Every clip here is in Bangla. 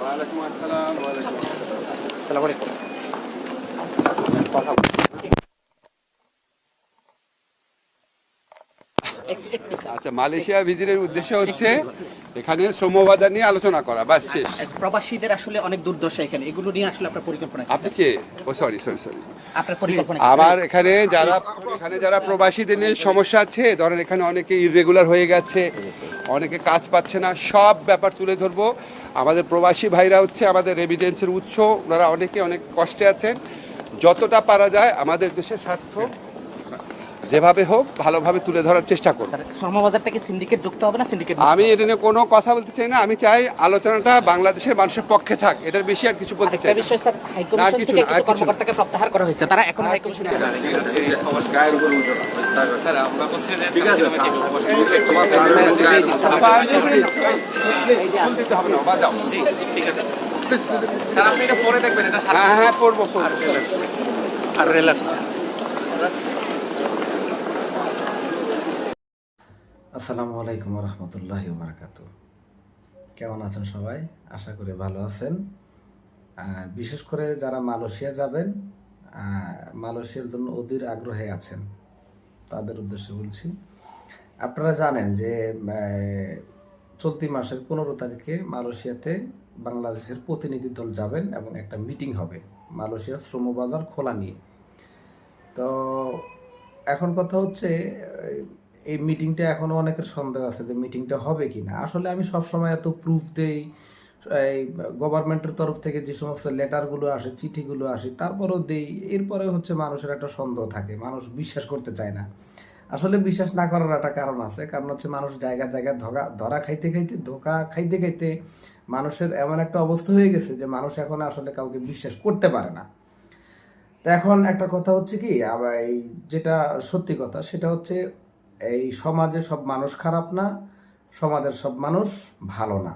ওয়ালাইকুম আসসালাম ওয়ালাইকুম আসসালাম আসসালামু আলাইকুম কথা আচ্ছা মালয়েশিয়া ভিজিটের উদ্দেশ্য হচ্ছে এখানে শ্রম বাজার নিয়ে আলোচনা করা বাস শেষ। প্রবাসীদের আসলে অনেক দুর্দশা এখানে এগুলো নিয়ে আসলে আপনার পরিকল্পনা আপনি কে? ও সরি সরি সরি আপনার পরিকল্পনা কি? আবার এখানে যারা এখানে যারা প্রবাসীদের নিয়ে সমস্যা আছে ধরেন এখানে অনেকে ইরেগুলার হয়ে গেছে অনেকে কাজ পাচ্ছে না সব ব্যাপার তুলে ধরবো। আমাদের প্রবাসী ভাইরা হচ্ছে আমাদের রেমিটেন্সের উৎস ওনারা অনেকে অনেক কষ্টে আছেন। যতটা পারা যায় আমাদের দেশের স্বার্থ যেভাবে হোক ভালোভাবে তুলে ধরার চেষ্টা করব। স্যার শ্রমবাজারটা সিন্ডিকেট যুক্ত হবে না সিন্ডিকেট আমি এটা নিয়ে কোনো কথা বলতে চাই না আমি চাই আলোচনাটা বাংলাদেশের মানুষের পক্ষে থাক এটার বেশি আর কিছু বলতে চাই না। বিষয় স্যার হাই না, কমিশন কিছু না, আর কিছু প্রত্যাহার করা হয়েছে তারা এখন হাই কমিশনে স্যার আমরা বলছি যে ঠিক আছে, দিতে হবে না, বাজাও। ঠিক আছে। স্যার আপনি এটা পরে দেখবেন এটা হ্যাঁ হ্যাঁ পড়ব পড়ব আর রেলার। আসসালামু আলাইকুম রহমতুল্লাহ বারাকাত কেমন আছেন সবাই? আশা করি ভালো আছেন। বিশেষ করে যারা মালয়েশিয়া যাবেন মালয়েশিয়ার জন্য অধীর আগ্রহে আছেন, তাদের উদ্দেশ্যে বলছি। আপনারা জানেন যে চলতি মাসের পনেরো তারিখে মালয়েশিয়াতে বাংলাদেশের প্রতিনিধি দল যাবেন এবং একটা মিটিং হবে, মালয়েশিয়ার শ্রমবাজার খোলা নিয়ে। তো এখন কথা হচ্ছে এই মিটিংটা এখনও অনেকের সন্দেহ আছে যে মিটিংটা হবে কিনা। আসলে আমি সবসময় এত প্রুফ দেই, এই গভর্নমেন্টের তরফ থেকে যে সমস্ত লেটারগুলো আসে, চিঠিগুলো আসে, তারপরেও দেই। এরপরে হচ্ছে মানুষের একটা সন্দেহ থাকে, মানুষ বিশ্বাস করতে চায় না। আসলে বিশ্বাস না করার একটা কারণ আছে, কারণ হচ্ছে মানুষ জায়গা জায়গায় ধরা ধরা খাইতে খাইতে, ধোকা খাইতে খাইতে মানুষের এমন একটা অবস্থা হয়ে গেছে যে মানুষ এখন আসলে কাউকে বিশ্বাস করতে পারে না। তো এখন একটা কথা হচ্ছে কি, আবার এই যেটা সত্যি কথা, সেটা হচ্ছে এই সমাজে সব মানুষ খারাপ না, সমাজের সব মানুষ ভালো না।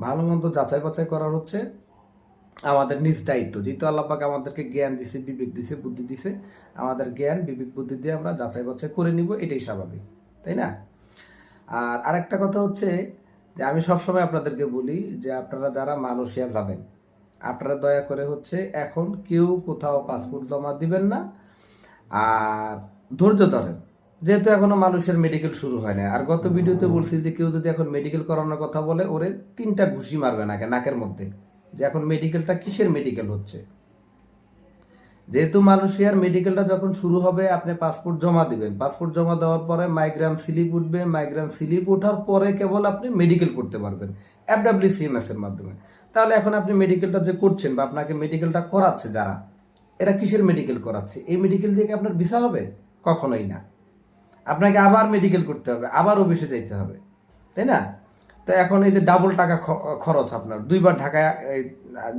ভালো মন্দ যাচাই বাছাই করার হচ্ছে। আমাদের নিজ দায়িত্ব। যেহেতু আল্লাপাক আমাদেরকে জ্ঞান দিছে, বিবেক দিছে, বুদ্ধি দিছে, আমাদের জ্ঞান, বিবেক, বুদ্ধি দিয়ে আমরা যাচাই বাছাই করে নিব, এটাই স্বাভাবিক। তাই না? আর আরেকটা কথা হচ্ছে যে আমি সবসময় আপনাদেরকে বলি যে আপনারা যারা মালয়েশিয়া যাবেন, আপনারা দয়া করে হচ্ছে এখন কেউ কোথাও পাসপোর্ট জমা দিবেন না। আর ধৈর্য ধরেন। যেহেতু এখনও মানুষের মেডিকেল শুরু হয় না আর গত ভিডিওতে বলছি যে কেউ যদি এখন মেডিকেল করানোর কথা বলে, ওরে তিনটা ঘুষি মারবে নাকে নাকের মধ্যে? যে এখন মেডিকেলটা কিসের মেডিকেল হচ্ছে? যেহেতু মালয়েশিয়ার মেডিকেলটা যখন শুরু হবে, আপনি পাসপোর্ট জমা দিবেন। পাসপোর্ট জমা দেওয়ার পরে মাইগ্রাম স্লিপ উঠবে। মাইগ্রাম স্লিপ ওঠার পরে কেবল আপনি মেডিকেল করতে পারবেন এফডাব্লিউসিএমএস এর মাধ্যমে। তাহলে এখন আপনি মেডিকেলটা যে করছেন বা আপনাকে মেডিকেলটা করাচ্ছে যারা, এরা কিসের মেডিকেল করাচ্ছে? এই মেডিকেল দিয়ে কি আপনার ভিসা হবে? কখনোই না। আপনাকে আবার মেডিকেল করতে হবে, আবার অফিসে যাইতে হবে, তাই না? তো এখন এই যে ডাবল টাকা খরচ আপনার, দুইবার ঢাকায়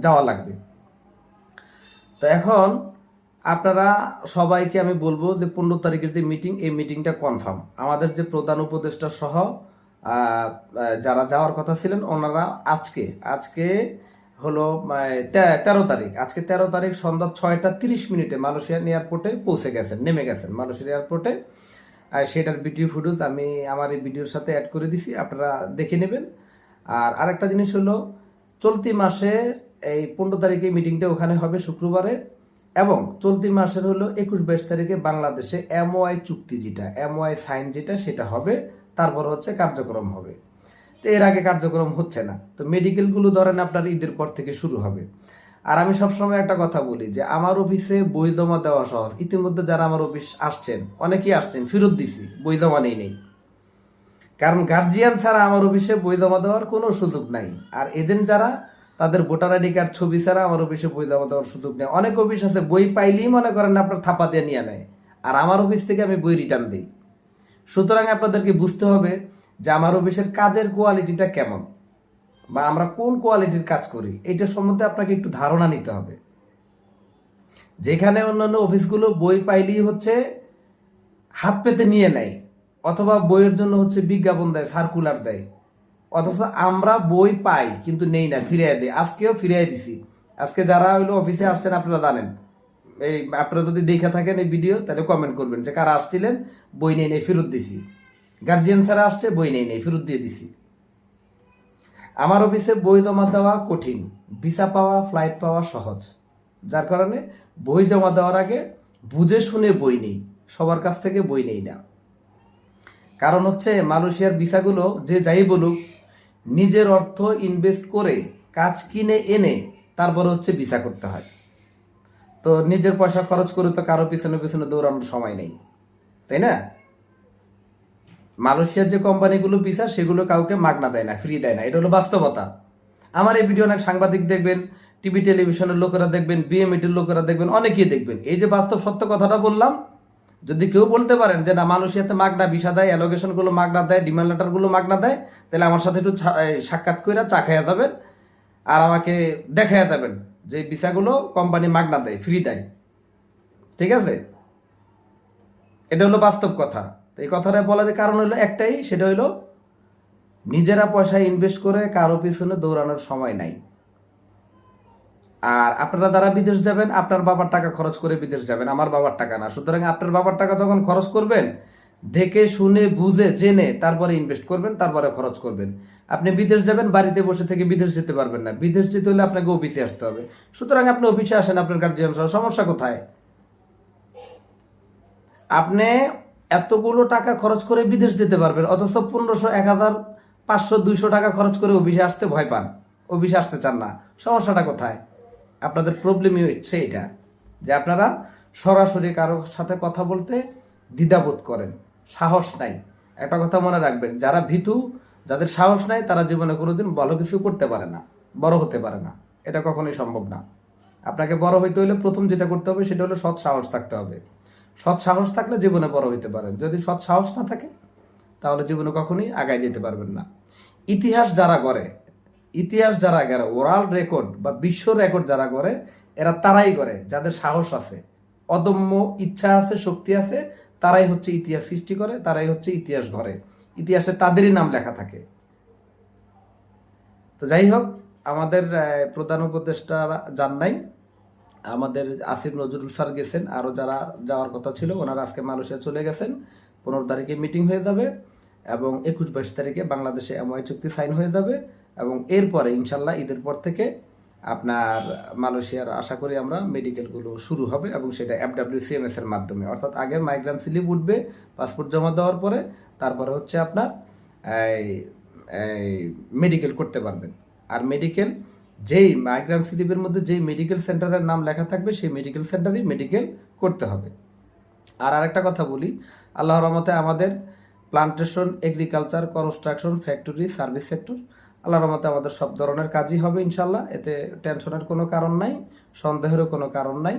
যাওয়া লাগবে। তো এখন আপনারা সবাইকে আমি বলব যে পনেরো তারিখের যে মিটিং এই মিটিংটা কনফার্ম আমাদের যে প্রধান উপদেষ্টা সহ যারা যাওয়ার কথা ছিলেন, ওনারা আজকে আজকে হলো তেরো তারিখ। আজকে তেরো তারিখ সন্ধ্যা ছয়টা তিরিশ মিনিটে মালয়েশিয়ান এয়ারপোর্টে পৌঁছে গেছেন, নেমে গেছেন মালয়েশিয়ান এয়ারপোর্টে সেটার ভিডিও ফুটেজ আমি আমার এই ভিডিওর সাথে অ্যাড করে দিছি, আপনারা দেখে নেবেন। আর আরেকটা জিনিস হলো, চলতি মাসে এই পনেরো তারিখে মিটিংটা ওখানে হবে শুক্রবারে এবং চলতি মাসের হলো একুশ বাইশ তারিখে বাংলাদেশে এমওআই চুক্তি যেটা এমওআই সাইন যেটা, সেটা হবে। তারপর হচ্ছে কার্যক্রম হবে। তো এর আগে কার্যক্রম হচ্ছে না। তো মেডিকেলগুলো ধরেন আপনার ঈদের পর থেকে শুরু হবে। আর আমি সবসময় একটা কথা বলি যে আমার অফিসে বই জমা দেওয়া সহজ। ইতিমধ্যে যারা আমার অফিস আসছেন, অনেকেই আসছেন, ফেরত দিছি, বই জমা নেই নেই। কারণ গার্জিয়ান ছাড়া আমার অফিসে বই জমা দেওয়ার কোনো সুযোগ নাই। আর এজেন্ট যারা, তাদের ভোটার আইডি কার্ড, ছবি ছাড়া আমার অফিসে বই জমা দেওয়ার সুযোগ নেই। অনেক অফিস আছে, বই পাইলেই মনে করেন আপনার থাপা দিয়ে নিয়ে নেয়। আর আমার অফিস থেকে আমি বই রিটার্ন দিই। সুতরাং আপনাদেরকে বুঝতে হবে যে আমার অফিসের কাজের কোয়ালিটিটা কেমন। বা আমরা কোন কোয়ালিটির কাজ করি এইটা সম্বন্ধে আপনাকে একটু ধারণা নিতে হবে। যেখানে অন্যান্য অফিসগুলো বই পাইলেই হচ্ছে হাত পেতে নিয়ে নেয়, অথবা বইয়ের জন্য হচ্ছে বিজ্ঞাপন দেয় সার্কুলার দেয়। অথচ আমরা বই পাই, কিন্তু নেই না, ফিরিয়ে দেয় আজকেও ফিরিয়ে দিছি। আজকে যারা হইল অফিসে আসছেন, আপনারা জানেন। এই আপনারা যদি দেখে থাকেন এই ভিডিও, তাহলে কমেন্ট করবেন যে কারা আসছিলেন? বই নেই নেই, ফেরত দিছি। গার্জিয়ান স্যারা আসছে, বই নেই নেই, ফেরত দিয়ে দিছি। আমার অফিসে বই জমা দেওয়া কঠিন, ভিসা পাওয়া, ফ্লাইট পাওয়া সহজ। যার কারণে বই জমা দেওয়ার আগে বুঝে শুনে বই নেই, সবার কাছ থেকে বই নেই না। কারণ হচ্ছে মালয়েশিয়ার ভিসাগুলো যে যাই বলুক, নিজের অর্থ ইনভেস্ট করে কাজ কিনে এনে তারপরে হচ্ছে ভিসা করতে হয়। তো নিজের পয়সা খরচ করে তো কারও পিছনে পিছনে দৌড়ানোর সময় নেই, তাই না? মালয়েশিয়ার যে কোম্পানিগুলো ভিসা সেগুলো কাউকে মাগনা দেয় না ফ্রি দেয় না। এটা হলো বাস্তবতা। আমার এই ভিডিও অনেক সাংবাদিক দেখবেন টিভি টেলিভিশনের লোকেরা দেখবেন বিএমইটির লোকেরা দেখবেন, অনেকেই দেখবেন। এই যে বাস্তব সত্য কথাটা বললাম, যদি কেউ বলতে পারেন যে, না, মালয়েশিয়াতে মাগনা ভিসা দেয় অ্যালোকেশনগুলো মাগনা দেয় ডিমান্ড লেটারগুলো মাগনা দেয়, তাহলে আমার সাথে একটু সাক্ষাৎ করে চা খাইয়া যাবেন আর আমাকে দেখাইয়া যাবেন যে ভিসাগুলো কোম্পানি মাগনা দেয় ফ্রি দেয়। ঠিক আছে? এটা হলো বাস্তব কথা। তো এই কথাটা বলার কারণ হলো একটাই, সেটা হলো নিজেরা পয়সা ইনভেস্ট করে কারও পিছনে দৌড়ানোর সময় নাই। আর আপনারা যারা বিদেশ যাবেন, আপনার বাবার টাকা খরচ করে বিদেশ যাবেন, আমার বাবার টাকা না। সুতরাং আপনার বাবার টাকা যখন খরচ করবেন, দেখে, শুনে, বুঝে, জেনে তারপরে ইনভেস্ট করবেন, তারপরে খরচ করবেন। আপনি বিদেশ যাবেন, বাড়িতে বসে থেকে বিদেশ যেতে পারবেন না। বিদেশ যেতে হলে আপনাকে অফিসে আসতে হবে। সুতরাং আপনি অফিসে আসেন আপনার গার্জিয়ান সহ সমস্যা কোথায়? আপনি এতগুলো টাকা খরচ করে বিদেশ যেতে পারবেন, অথচ পনেরোশো, এক হাজার, পাঁচশো, দুইশো টাকা খরচ করে অফিসে আসতে ভয় পান, অফিসে আসতে চান না। সমস্যাটা কোথায়? আপনাদের প্রবলেমই হচ্ছে এটা, যে আপনারা সরাসরি কারোর সাথে কথা বলতে দ্বিধাবোধ করেন, সাহস নাই। একটা কথা মনে রাখবেন, যারা ভীতু, যাদের সাহস নাই, তারা জীবনে কোনোদিন ভালো কিছু করতে পারে না, বড় হতে পারে না। এটা কখনোই সম্ভব না। আপনাকে বড় হইতে হলে প্রথম যেটা করতে হবে, সেটা হলো সৎ সাহস থাকতে হবে। সৎ সাহস থাকলে জীবনে বড় হইতে পারেন। যদি সৎ সাহস না থাকে, তাহলে জীবনে কখনোই আগায় যেতে পারবেন না। ইতিহাস যারা করে ইতিহাস যারা গড়ে ওরাল রেকর্ড বা বিশ্ব রেকর্ড যারা করে এরা তারাই করে যাদের সাহস আছে। অদম্য ইচ্ছা আছে, শক্তি আছে, তারাই হচ্ছে ইতিহাস সৃষ্টি করে, তারাই হচ্ছে ইতিহাস গড়ে। ইতিহাসে তাদেরই নাম লেখা থাকে। তো যাই হোক, আমাদের প্রধান উপদেষ্টা যান নাই। আমাদের আসিফ নজরুল স্যার গেছেন আরও যারা যাওয়ার কথা ছিল, ওনারা আজকে মালয়েশিয়া চলে গেছেন। পনেরো তারিখে মিটিং হয়ে যাবে এবং একুশ বাইশ তারিখে বাংলাদেশে এমওআই চুক্তি সাইন হয়ে যাবে এবং এরপরে ইনশাল্লাহ ঈদের পর থেকে আপনার মালয়েশিয়ার, আশা করি আমরা, মেডিকেলগুলো শুরু হবে এবং সেটা এফডাব্লিউসিএমএস এর মাধ্যমে। অর্থাৎ আগে মাইগ্রাম স্লিপ উঠবে, পাসপোর্ট জমা দেওয়ার পরে তারপরে হচ্ছে আপনার মেডিকেল করতে পারবেন। আর মেডিকেল যেই মাইগ্রাম স্লিপের মধ্যে যেই মেডিকেল সেন্টারের নাম লেখা থাকবে, সেই মেডিকেল সেন্টারেই মেডিকেল করতে হবে। আর আরেকটা কথা বলি আল্লাহর রহমতে আমাদের plantation agriculture construction factory service sector আল্লাহর রহমতে আমাদের সব ধরনের কাজই হবে ইনশাল্লাহ এতে টেনশনের কোনো কারণ নাই, সন্দেহেরও কোনো কারণ নাই,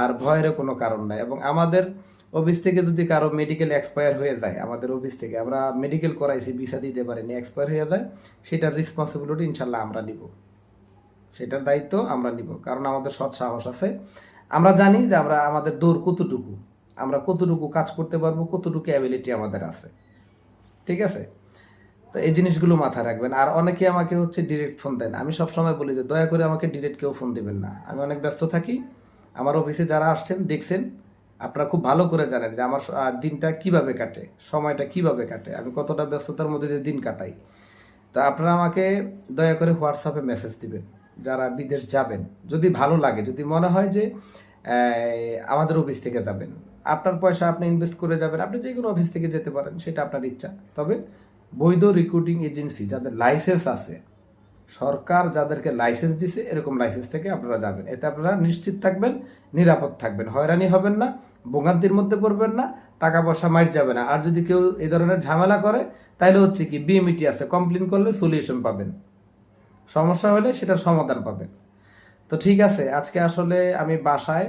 আর ভয়েরও কোনো কারণ নাই। এবং আমাদের অফিস থেকে যদি কারও মেডিকেল এক্সপায়ার হয়ে যায়, আমাদের অফিস থেকে আমরা মেডিকেল করাইছি, ভিসা দিতে পারিনি এক্সপায়ার হয়ে যায়, সেটার রেসপন্সিবিলিটি ইনশাল্লাহ আমরা নিব। সেটার দায়িত্ব আমরা নিব, কারণ আমাদের সৎ সাহস আছে। আমরা জানি যে আমরা, আমাদের দৌড় কতটুকু, আমরা কতটুকু কাজ করতে পারব, কতটুকু অ্যাবিলিটি আমাদের আছে। ঠিক আছে? তো এই জিনিসগুলো মাথায় রাখবেন। আর অনেকে আমাকে হচ্ছে ডিরেক্ট ফোন দেন। আমি সবসময় বলি যে, দয়া করে আমাকে ডিরেক্ট কেউ ফোন দিবেন না। আমি অনেক ব্যস্ত থাকি। আমার অফিসে যারা আসছেন, দেখছেন, আপনারা খুব ভালো করে জানেন যে, আমার দিনটা কীভাবে কাটে, সময়টা কীভাবে কাটে। আমি কতটা ব্যস্ততার মধ্যে দিয়ে দিন কাটাই। তা আপনারা আমাকে দয়া করে হোয়াটসঅ্যাপে মেসেজ দিবেন। যারা বিদেশ যাবেন, যদি ভালো লাগে, যদি মনে হয় যে আমাদের অফিস থেকে যাবেন, আপনার পয়সা আপনি ইনভেস্ট করে যাবেন, আপনি যে কোনো অফিস থেকে যেতে পারেন, সেটা আপনার ইচ্ছা। তবে বৈধ রিক্রুটিং এজেন্সি যাদের লাইসেন্স আছে, সরকার যাদেরকে লাইসেন্স দিছে, এরকম লাইসেন্স থেকে আপনারা যাবেন। এতে আপনারা নিশ্চিত থাকবেন, নিরাপদ থাকবেন। হয়রানি হবেন না, ভোগান্তির মধ্যে পড়বেন না টাকা পয়সা মাইর যাবে না। আর যদি কেউ এই ধরনের ঝামেলা করে তাহলে হচ্ছে কি বিএমইটি আছে কমপ্লেন করলে সলিউশন পাবেন। সমস্যা হলে সেটার সমাধান পাবেন তো ঠিক আছে, আজকে আসলে আমি বাসায়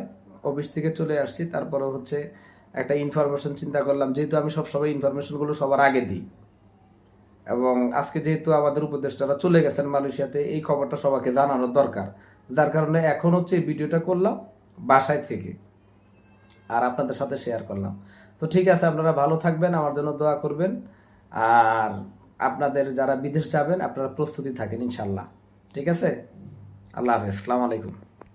অফিস থেকে চলে আসছি, তারপরে হচ্ছে একটা ইনফরমেশন চিন্তা করলাম, যেহেতু আমি সবসময় ইনফরমেশনগুলো সবার আগে দিই। এবং আজকে যেহেতু আমাদের উপদেষ্টারা চলে গেছেন মালয়েশিয়াতে, এই খবরটা সবাইকে জানানোর দরকার। যার কারণে এখন হচ্ছে এই ভিডিওটা করলাম বাসায় থেকে আর আপনাদের সাথে শেয়ার করলাম। তো ঠিক আছে, আপনারা ভালো থাকবেন, আমার জন্য দোয়া করবেন। আর আপনাদের যারা বিদেশ যাবেন আপনারা প্রস্তুতি থাকেন ইনশাল্লাহ। ঠিক আছে? আল্লাহ হাফেজ। সালাম আলাইকুম।